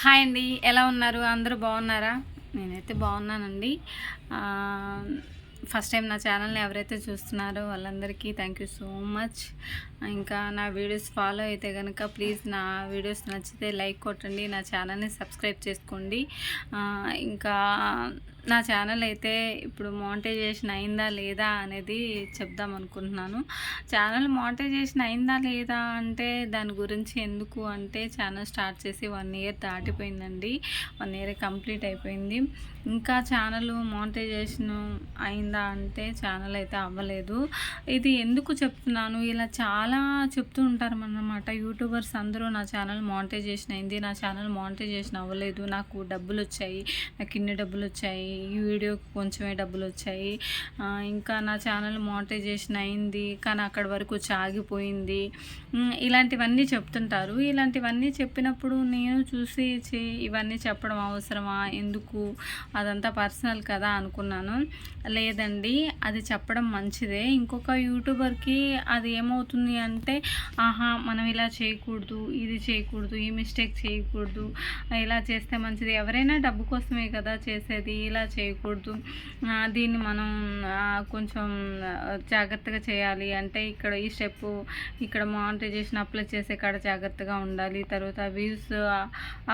Hi అండి ఎలా ఉన్నారు? అందరూ బాగున్నారా? నేనైతే బాగున్నానండి. ఫస్ట్ టైం నా ఛానల్ని ఎవరైతే చూస్తున్నారో వాళ్ళందరికీ థ్యాంక్ యూ సో మచ్ ఇంకా నా వీడియోస్ ఫాలో అయితే కనుక ప్లీజ్ నా వీడియోస్ నచ్చితే లైక్ కొట్టండి నా ఛానల్ని సబ్స్క్రైబ్ చేసుకోండి. ఇంకా నా ఛానల్ అయితే ఇప్పుడు మానిటైజేషన్ అయిందా లేదా అనేది చెప్దాం అనుకుంటున్నాను. ఛానల్ మానిటైజేషన్ అయిందా లేదా అంటే దాని గురించి ఎందుకు అంటే ఛానల్ స్టార్ట్ చేసి వన్ ఇయర్ దాటిపోయిందండి. వన్ ఇయర్ కంప్లీట్ అయిపోయింది. ఇంకా ఛానల్ మానిటైజేషన్ అయిందా అంటే ఛానల్ అయితే అవ్వలేదు. ఇది ఎందుకు చెప్తున్నాను? ఇలా చాలా చెప్తూ ఉంటారు అన్నమాట. యూట్యూబర్స్ అందరూ నా ఛానల్ మానిటైజేషన్ అయింది. నా ఛానల్ మానిటైజేషన్ అవ్వలేదు. నాకు డబ్బులు వచ్చాయి. నాకు ఇన్ని డబ్బులు వచ్చాయి. ఈ వీడియోకి కొంచెమే డబ్బులు వచ్చాయి ఇంకా నా ఛానల్ మానిటైజేషన్ అయింది కానీ అక్కడి వరకు చాగిపోయింది. ఇలాంటివన్నీ చెప్తుంటారు. ఇలాంటివన్నీ చెప్పినప్పుడు నేను చూసి ఇవన్నీ చెప్పడం అవసరమా? ఎందుకు? అదంతా పర్సనల్ కదా అనుకున్నాను. లేదండి అది చెప్పడం మంచిదే. ఇంకొక యూట్యూబర్కి అది ఏమవుతుంది అంటే ఆహా మనం ఇలా చేయకూడదు ఇది చేయకూడదు ఈ మిస్టేక్ చేయకూడదు ఇలా చేస్తే మంచిది. ఎవరైనా డబ్బు కోసమే కదా చేసేది ఇలా చేయకూడదు. దీన్ని మనం కొంచెం జాగ్రత్తగా చేయాలి. అంటే ఇక్కడ ఈ స్టెప్ ఇక్కడ మానిటైజేషన్ అప్లై చేసే కాడ జాగ్రత్తగా ఉండాలి. తర్వాత వ్యూస్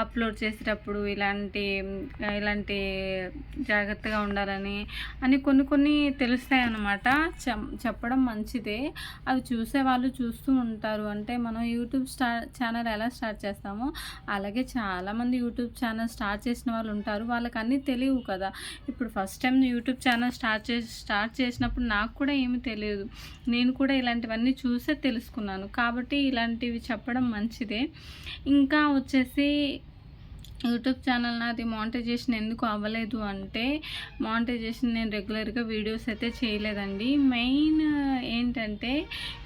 అప్లోడ్ చేసేటప్పుడు ఇలాంటి ఇలాంటి జాగ్రత్తగా ఉండాలని అని కొన్ని కొన్ని తెలుస్తాయి అన్నమాట చెప్పడం మంచిదే. అవి చూసే వాళ్ళు చూస్తూ ఉంటారు. అంటే మనం యూట్యూబ్ స్టార్ ఛానల్ ఎలా స్టార్ట్ చేస్తామో అలాగే చాలామంది యూట్యూబ్ ఛానల్ స్టార్ట్ చేసిన వాళ్ళు ఉంటారు. వాళ్ళకి అన్నీ తెలియవు కదా. ఇప్పుడు first time YouTube channel start చేసి స్టార్ట్ చేసినప్పుడు నాకు కూడా ఏమీ తెలియదు. నేను కూడా ఇలాంటివన్నీ చూసే తెలుసుకున్నాను. కాబట్టి ఇలాంటివి చెప్పడం మంచిదే. ఇంకా వచ్చేసి యూట్యూబ్ ఛానల్ నాది మానిటైజేషన్ ఎందుకు అవ్వలేదు అంటే మానిటైజేషన్ నేను రెగ్యులర్గా వీడియోస్ అయితే చేయలేదండి. మెయిన్ ఏంటంటే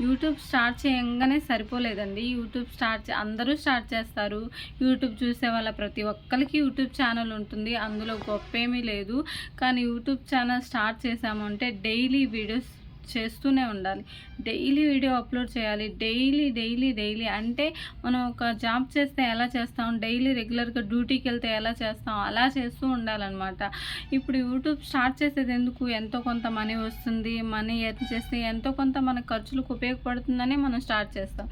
యూట్యూబ్ స్టార్ట్ చేయంగానే సరిపోలేదండి. యూట్యూబ్ స్టార్ట్ అందరూ స్టార్ట్ చేస్తారు. యూట్యూబ్ చూసే వాళ్ళ ప్రతి ఒక్కరికి యూట్యూబ్ ఛానల్ ఉంటుంది. అందులో గొప్ప ఏమీ లేదు. కానీ యూట్యూబ్ ఛానల్ స్టార్ట్ చేసామంటే డైలీ వీడియోస్ చేస్తూనే ఉండాలి. డైలీ వీడియో అప్లోడ్ చేయాలి. డైలీ డైలీ డైలీ అంటే మనం ఒక జాబ్ చేస్తే ఎలా చేస్తాం? డైలీ రెగ్యులర్గా డ్యూటీకి వెళ్తే ఎలా చేస్తాం? అలా చేస్తూ ఉండాలన్నమాట. ఇప్పుడు యూట్యూబ్ స్టార్ట్ చేసేది ఎందుకు? ఎంతో కొంత మనీ వస్తుంది. మనీ ఎర్న్ చేస్తే ఎంతో కొంత మన ఖర్చులకు ఉపయోగపడుతుందని మనం స్టార్ట్ చేస్తాం.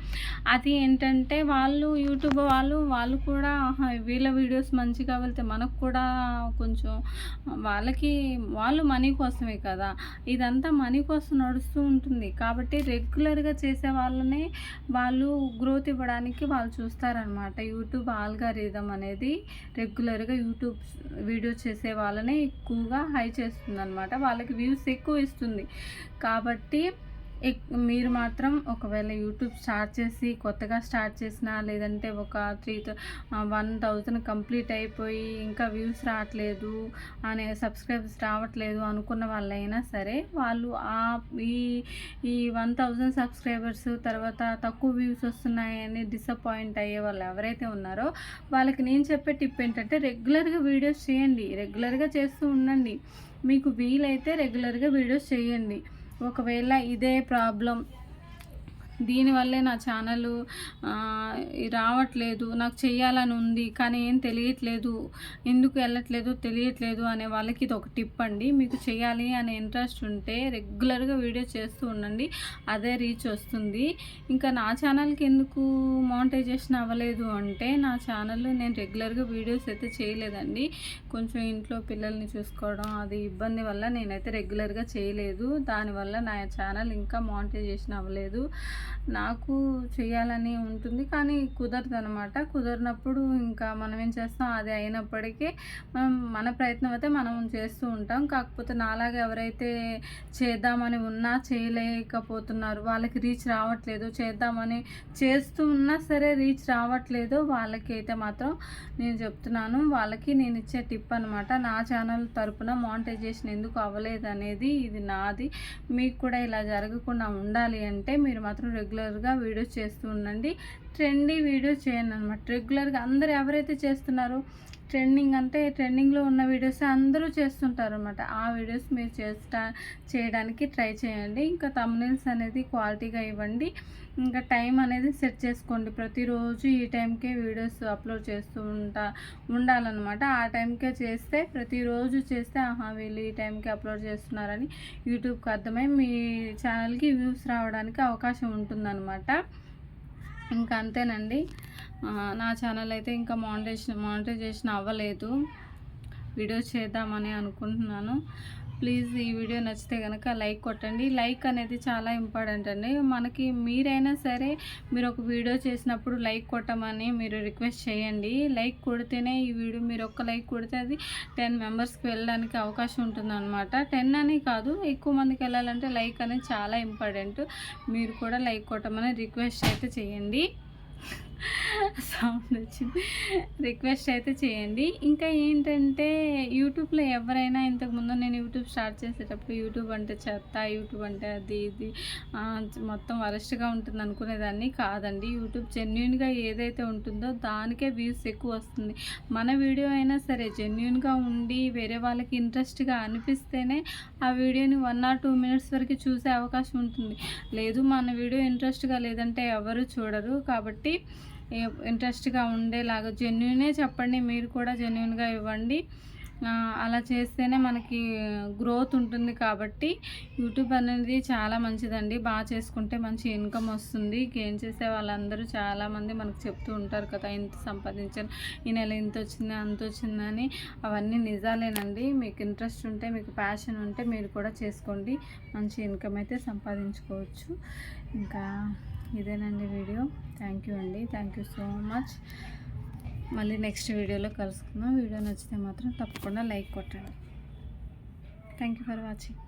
అది ఏంటంటే వాళ్ళు యూట్యూబ్ వాళ్ళు వాళ్ళు కూడా వీళ్ళ వీడియోస్ మంచిగా వెళ్తే మనకు కూడా కొంచెం వాళ్ళకి వాళ్ళు మనీ కోసమే కదా. ఇదంతా మనీ కోసం నడుస్తూ ఉంటుంది. కాబట్టి రెగ్యులర్గా చేసే వాళ్ళనే వాళ్ళు గ్రోత్ ఇవ్వడానికి వాళ్ళు చూస్తారనమాట యూట్యూబ్ ఆల్గారిథం అనేది రెగ్యులర్గా యూట్యూబ్ వీడియో చేసే వాళ్ళనే ఎక్కువగా హై చేస్తుంది అనమాట వాళ్ళకి వ్యూస్ ఎక్కువ ఇస్తుంది. కాబట్టి మీరు మాత్రం ఒకవేళ యూట్యూబ్ స్టార్ట్ చేసి కొత్తగా స్టార్ట్ చేసినా లేదంటే ఒక త్రీ వన్ థౌజండ్ కంప్లీట్ అయిపోయి ఇంకా వ్యూస్ రావట్లేదు అనే సబ్స్క్రైబర్స్ రావట్లేదు అనుకున్న వాళ్ళైనా సరే వాళ్ళు ఆ ఈ ఈ వన్ థౌజండ్ సబ్స్క్రైబర్స్ తర్వాత తక్కువ వ్యూస్ వస్తున్నాయని డిసప్పాయింట్ అయ్యే వాళ్ళు ఎవరైతే ఉన్నారో వాళ్ళకి నేను చెప్పే టిప్ ఏంటంటే రెగ్యులర్గా వీడియోస్ చేయండి. రెగ్యులర్గా చేస్తూ ఉండండి. మీకు వీలైతే రెగ్యులర్గా వీడియోస్ చేయండి. ఒకవేళ ఇదే ప్రాబ్లం దీనివల్లే నా ఛానల్ రావట్లేదు నాకు చేయాలని ఉంది కానీ ఏం తెలియట్లేదు ఎందుకు వెళ్ళట్లేదు తెలియట్లేదు అనే వాళ్ళకి ఇది ఒక టిప్ అండి. మీకు చేయాలి అనే ఇంట్రెస్ట్ ఉంటే రెగ్యులర్గా వీడియో చేస్తూ ఉండండి అదే రీచ్ వస్తుంది. ఇంకా నా ఛానల్కి ఎందుకు మానిటైజేషన్ అవ్వలేదు అంటే నా ఛానల్ నేను రెగ్యులర్గా వీడియోస్ అయితే చేయలేదండి. కొంచెం ఇంట్లో పిల్లల్ని చూసుకోవడం అది ఇబ్బంది వల్ల నేనైతే రెగ్యులర్గా చేయలేదు. దానివల్ల నా ఛానల్ ఇంకా మానిటైజేషన్ అవ్వలేదు. నాకు చేయాలని ఉంటుంది. కానీ కుదరదు అనమాట కుదరినప్పుడు ఇంకా మనం ఏం చేస్తాం? అది అయినప్పటికీ మనం మన ప్రయత్నం అయితే మనం చేస్తూ ఉంటాం. కాకపోతే నాలాగా ఎవరైతే చేద్దామని ఉన్నా చేయలేకపోతున్నారు వాళ్ళకి రీచ్ రావట్లేదు చేద్దామని చేస్తూ ఉన్నా సరే రీచ్ రావట్లేదు వాళ్ళకి అయితే మాత్రం నేను చెప్తున్నాను. వాళ్ళకి నేను ఇచ్చే టిప్ అనమాట నా ఛానల్ తరపున మానిటైజేషన్ ఎందుకు అవ్వలేదు అనేది ఇది నాది. మీకు కూడా ఇలా జరగకుండా ఉండాలి అంటే మీరు మాత్రం రెగ్యులర్గా వీడియోస్ చేస్తూ ఉండండి. ట్రెండీ వీడియోస్ చేయండి అనమాట రెగ్యులర్గా అందరు ఎవరైతే చేస్తున్నారో ట్రెండింగ్ అంటే ట్రెండింగ్లో ఉన్న వీడియోస్ అందరూ చేస్తుంటారు అనమాట ఆ వీడియోస్ మీరు చేస్తా చేయడానికి ట్రై చేయండి. ఇంకా తమ్నేల్స్ అనేది క్వాలిటీగా ఇవ్వండి. ఇంకా టైం అనేది సెట్ చేసుకోండి. ప్రతిరోజు ఈ టైంకే వీడియోస్ అప్లోడ్ చేస్తూ ఉంటా ఉండాలన్నమాట. ఆ టైంకే చేస్తే ప్రతిరోజు చేస్తే ఆహా వీళ్ళు ఈ టైంకి అప్లోడ్ చేస్తున్నారని యూట్యూబ్కి అర్థమై మీ ఛానల్కి వ్యూస్ రావడానికి అవకాశం ఉంటుందన్నమాట. ఇంకా అంతేనండి. నా ఛానల్ అయితే ఇంకా మానిటైజేషన్ మానిటైజేషన్ అవ్వలేదు. వీడియో చేద్దామని అనుకుంటున్నాను. ప్లీజ్ ఈ వీడియో నచ్చితే కనుక లైక్ కొట్టండి. లైక్ అనేది చాలా ఇంపార్టెంట్ అండి. మనకి మీరైనా సరే మీరు ఒక వీడియో చేసినప్పుడు లైక్ కొట్టమని మీరు రిక్వెస్ట్ చేయండి. లైక్ కొడితేనే ఈ వీడియో మీరు ఒక్క లైక్ కొడితే అది టెన్ మెంబర్స్కి వెళ్ళడానికి అవకాశం ఉంటుంది అనమాట టెన్ అని కాదు ఎక్కువ మందికి వెళ్ళాలంటే లైక్ అనేది చాలా ఇంపార్టెంట్. మీరు కూడా లైక్ కొట్టమని రిక్వెస్ట్ అయితే చేయండి. సౌండ్ వచ్చింది. రిక్వెస్ట్ అయితే చేయండి. ఇంకా ఏంటంటే యూట్యూబ్లో ఎవరైనా ఇంతకుముందు నేను యూట్యూబ్ స్టార్ట్ చేసేటప్పుడు యూట్యూబ్ అంటే చెత్త యూట్యూబ్ అంటే అది ఇది మొత్తం వరస్ట్గా ఉంటుంది అనుకునేదాన్ని కాదండి. యూట్యూబ్ జెన్యున్గా ఏదైతే ఉంటుందో దానికే వ్యూస్ ఎక్కువ వస్తుంది. మన వీడియో అయినా సరే జెన్యున్గా ఉండి వేరే వాళ్ళకి ఇంట్రెస్ట్గా అనిపిస్తేనే ఆ వీడియోని వన్ ఆర్ టూ మినిట్స్ వరకు చూసే అవకాశం ఉంటుంది. లేదు మన వీడియో ఇంట్రెస్ట్గా లేదంటే ఎవరు చూడరు. కాబట్టి ఇంట్రెస్ట్గా ఉండేలాగా జెన్యునే చెప్పండి. మీరు కూడా జెన్యున్గా ఇవ్వండి. అలా చేస్తేనే మనకి గ్రోత్ ఉంటుంది కాబట్టి యూట్యూబ్ అనేది చాలా మంచిదండి. బాగా చేసుకుంటే మంచి ఇన్కమ్ వస్తుంది. గేమ్ చేసే వాళ్ళందరూ చాలామంది మనకు చెప్తూ ఉంటారు కదా ఇంత సంపాదించాను ఈ నెల ఇంత వచ్చింది అంత వచ్చిందని అవన్నీ నిజాలేనండి. మీకు ఇంట్రెస్ట్ ఉంటే మీకు ప్యాషన్ ఉంటే మీరు కూడా చేసుకోండి. మంచి ఇన్కమ్ అయితే సంపాదించుకోవచ్చు. ఇంకా ఇదేనండి వీడియో. థ్యాంక్ యూ అండి. Thank you so much. మళ్ళీ నెక్స్ట్ వీడియోలో కలుసుకుందాం. వీడియో నచ్చితే మాత్రం తప్పకుండా లైక్ కొట్టండి. Thank you for watching